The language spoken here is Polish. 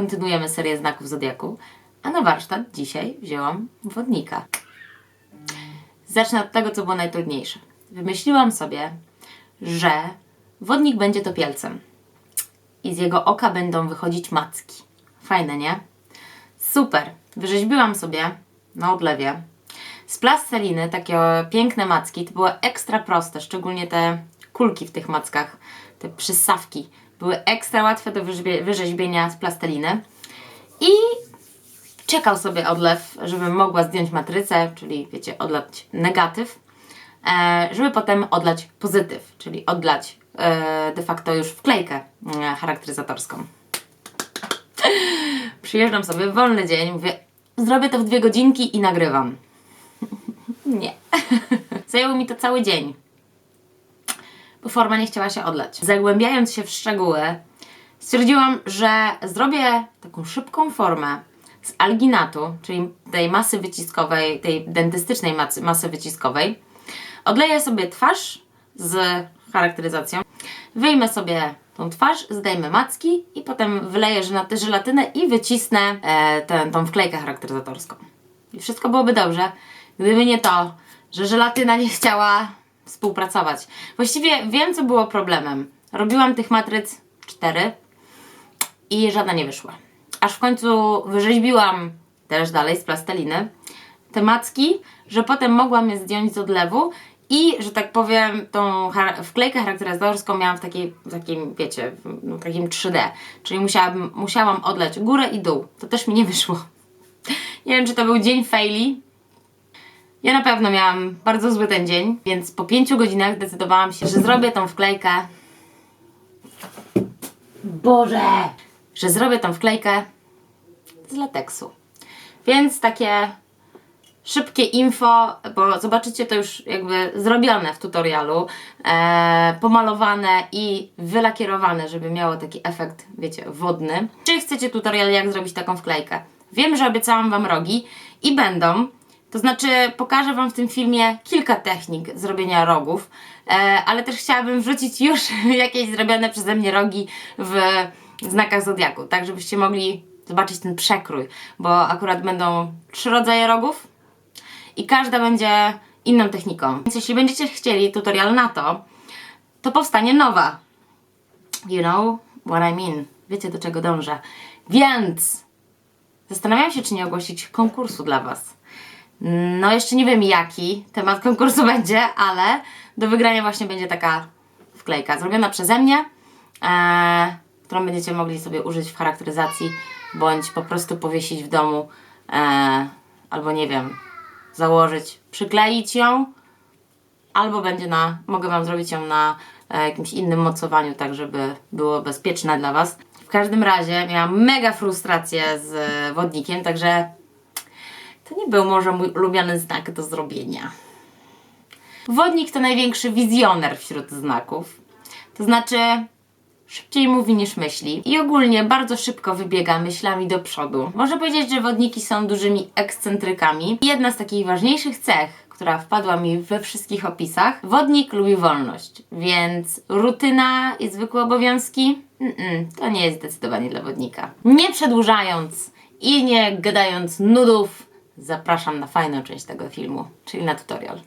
Kontynuujemy serię znaków Zodiaku, a na warsztat dzisiaj wzięłam wodnika. Zacznę od tego, co było najtrudniejsze. Wymyśliłam sobie, że wodnik będzie topielcem i z jego oka będą wychodzić macki. Fajne, nie? Super! Wyrzeźbiłam sobie na odlewie z plasteliny takie piękne macki. To było ekstra proste, szczególnie te kulki w tych mackach, te przysawki. Były ekstra łatwe do wyrzeźbienia z plasteliny. I czekał sobie odlew, żebym mogła zdjąć matrycę, czyli wiecie, odlać negatyw, e, żeby potem odlać pozytyw, czyli odlać e, de facto już wklejkę e, charakteryzatorską. Przyjeżdżam sobie w wolny dzień, mówię, zrobię to w dwie godzinki i nagrywam. Nie. Zajęło mi to cały dzień, bo forma nie chciała się odlać. Zagłębiając się w szczegóły, stwierdziłam, że zrobię taką szybką formę z alginatu, czyli tej masy wyciskowej, tej dentystycznej masy, masy wyciskowej. Odleję sobie twarz z charakteryzacją, wyjmę sobie tą twarz, zdejmę macki i potem żelat- żelatynę i wycisnę e, tę, tą wklejkę charakteryzatorską. I wszystko byłoby dobrze, gdyby nie to, że żelatyna nie chciała współpracować. Właściwie wiem, co było problemem. Robiłam tych matryc cztery i żadna nie wyszła. Aż w końcu wyrzeźbiłam też dalej z plasteliny te macki, że potem mogłam je zdjąć z odlewu i, że tak powiem, tą wklejkę charakteryzatorską miałam w takiej, w takim, wiecie, w no, takim 3D. Czyli musiałabym, musiałam odleć górę i dół. To też mi nie wyszło. Nie wiem, czy to był dzień faili. Ja na pewno miałam bardzo zły ten dzień, więc po pięciu godzinach zdecydowałam się, że zrobię tą wklejkę. Boże! Że zrobię tą wklejkę z lateksu. Więc takie szybkie info, bo zobaczycie to już jakby zrobione w tutorialu, e, pomalowane i wylakierowane, żeby miało taki efekt, wiecie, wodny. Czy chcecie tutorial, jak zrobić taką wklejkę? Wiem, że obiecałam Wam rogi i będą. To znaczy, pokażę Wam w tym filmie kilka technik zrobienia rogów, e, ale też chciałabym wrzucić już jakieś zrobione przeze mnie rogi w znakach Zodiaku, tak żebyście mogli zobaczyć ten przekrój, bo akurat będą trzy rodzaje rogów, i każda będzie inną techniką. Więc jeśli będziecie chcieli tutorial na to, to powstanie nowa. You know what I mean. Wiecie do czego dążę. Więc zastanawiam się, czy nie ogłosić konkursu dla Was. No, jeszcze nie wiem jaki temat konkursu będzie, ale do wygrania właśnie będzie taka wklejka zrobiona przeze mnie, e, którą będziecie mogli sobie użyć w charakteryzacji, bądź po prostu powiesić w domu, e, albo nie wiem, założyć, przykleić ją, albo będzie na, mogę Wam zrobić ją na e, jakimś innym mocowaniu, tak żeby było bezpieczne dla Was. W każdym razie miałam mega frustrację z e, wodnikiem, także to nie był może mój ulubiony znak do zrobienia. Wodnik to największy wizjoner wśród znaków. To znaczy, szybciej mówi niż myśli i ogólnie bardzo szybko wybiega myślami do przodu. Można powiedzieć, że wodniki są dużymi ekscentrykami. Jedna z takich ważniejszych cech, która wpadła mi we wszystkich opisach, wodnik lubi wolność, więc rutyna i zwykłe obowiązki mm-mm, to nie jest zdecydowanie dla wodnika. Nie przedłużając i nie gadając nudów, zapraszam na fajną część tego filmu, czyli na tutorial.